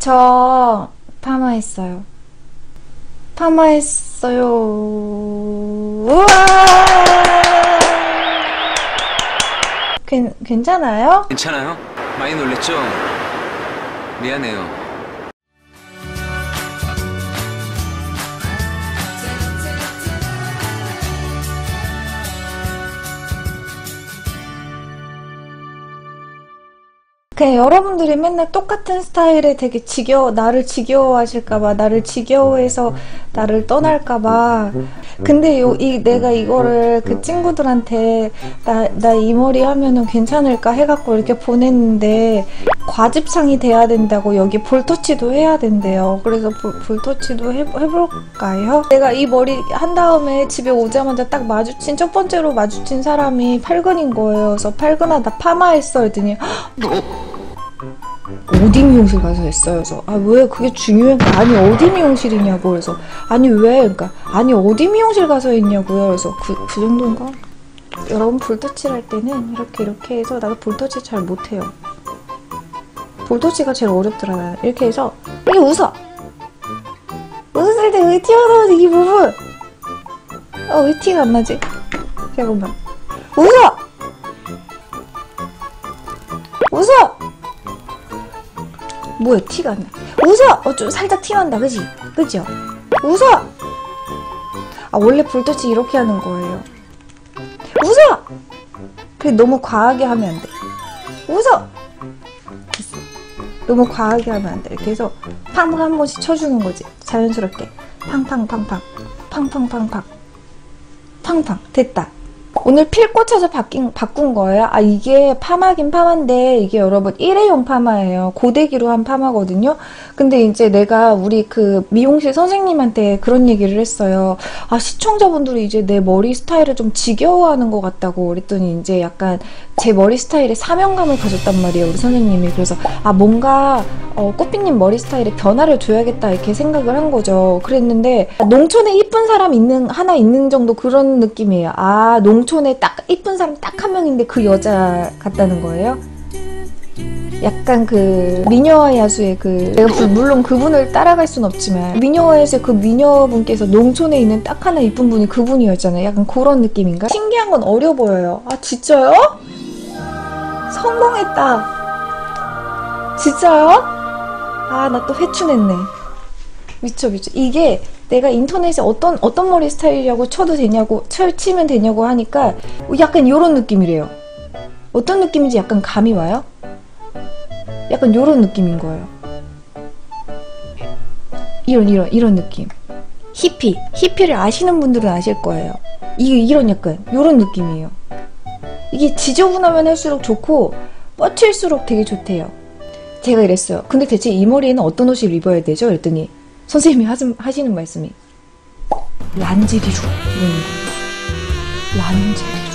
저 파마했어요. 파마했어요. 우와! 괜, 괜찮아요? 괜찮아요? 많이 놀랬죠? 미안해요. 그냥 여러분들이 맨날 똑같은 스타일에 되게 지겨워, 나를 지겨워하실까봐, 나를 지겨워해서 나를 떠날까봐. 근데 요, 이, 내가 이거를 그 친구들한테 나, 나 이 머리 하면은 괜찮을까 해갖고 이렇게 보냈는데 과집상이 돼야 된다고 여기 볼터치도 해야 된대요. 그래서 볼, 볼터치도 해, 해볼까요? 내가 이 머리 한 다음에 집에 오자마자 딱 마주친, 첫 번째로 마주친 사람이 팔근인 거예요. 그래서 팔근아, 나 파마했어. 했더니 어디 미용실 가서 했어요? 그래서 아 왜 그게 중요한가? 아니 어디 미용실이냐고 그래서 아니 왜? 그러니까 아니 어디 미용실 가서 했냐고요? 그래서 그, 그 정도인가? 여러분 볼터치를 할 때는 이렇게 이렇게 해서 나도 볼터치 잘 못해요. 볼터치가 제일 어렵더라. 이렇게 해서 이게 웃어. 웃을 때왜 튀어나오지 이 부분? 어 왜 티가 안 나지? 잠깐만. 웃어. 웃어. 뭐야 티가 안 나. 웃어! 어, 좀 살짝 티 난다, 그지? 그죠? 웃어! 아, 원래 볼터치 이렇게 하는 거예요. 웃어! 그래, 너무 과하게 하면 안 돼. 웃어! 너무 과하게 하면 안 돼. 이렇게 해서 팡팡 한 번씩 쳐주는 거지. 자연스럽게. 팡팡팡팡. 팡팡팡팡. 팡팡. 됐다. 오늘 필 꽂혀서 바뀐, 바꾼 거예요. 아, 이게 파마긴 파마인데, 이게 여러분 일회용 파마예요. 고데기로 한 파마거든요. 근데 이제 내가 우리 그 미용실 선생님한테 그런 얘기를 했어요. 아, 시청자분들이 이제 내 머리 스타일을 좀 지겨워하는 것 같다고 그랬더니 이제 약간 제 머리 스타일에 사명감을 가졌단 말이에요. 우리 선생님이. 그래서, 아, 뭔가, 어, 꽃피님 머리 스타일에 변화를 줘야겠다 이렇게 생각을 한 거죠. 그랬는데, 농촌에 이쁜 사람 있는, 하나 있는 정도 그런 느낌이에요. 아, 농촌에 딱 이쁜 사람 딱 한 명인데 그 여자 같다는 거예요? 약간 그 미녀와 야수의 그 내가 부- 물론 그분을 따라갈 순 없지만 미녀와 야수의 그 미녀분께서 농촌에 있는 딱 하나 이쁜 분이 그분이었잖아요. 약간 그런 느낌인가? 신기한 건 어려 보여요. 아 진짜요? 성공했다. 진짜요? 아 나 또 회춘했네. 미쳐 미쳐 이게 내가 인터넷에 어떤 어떤 머리 스타일이라고 쳐도 되냐고 쳐 치면 되냐고 하니까 약간 이런 느낌이래요. 어떤 느낌인지 약간 감이 와요? 약간 이런 느낌인 거예요. 이런 이런 이런 느낌. 히피 히피를 아시는 분들은 아실 거예요. 이게 이런 약간 이런 느낌이에요. 이게 지저분하면 할수록 좋고 뻗칠수록 되게 좋대요. 제가 이랬어요. 근데 대체 이 머리에는 어떤 옷을 입어야 되죠? 그랬더니 선생님이 하신, 하시는 말씀이 란제리로 이러는 거예요. 란제리.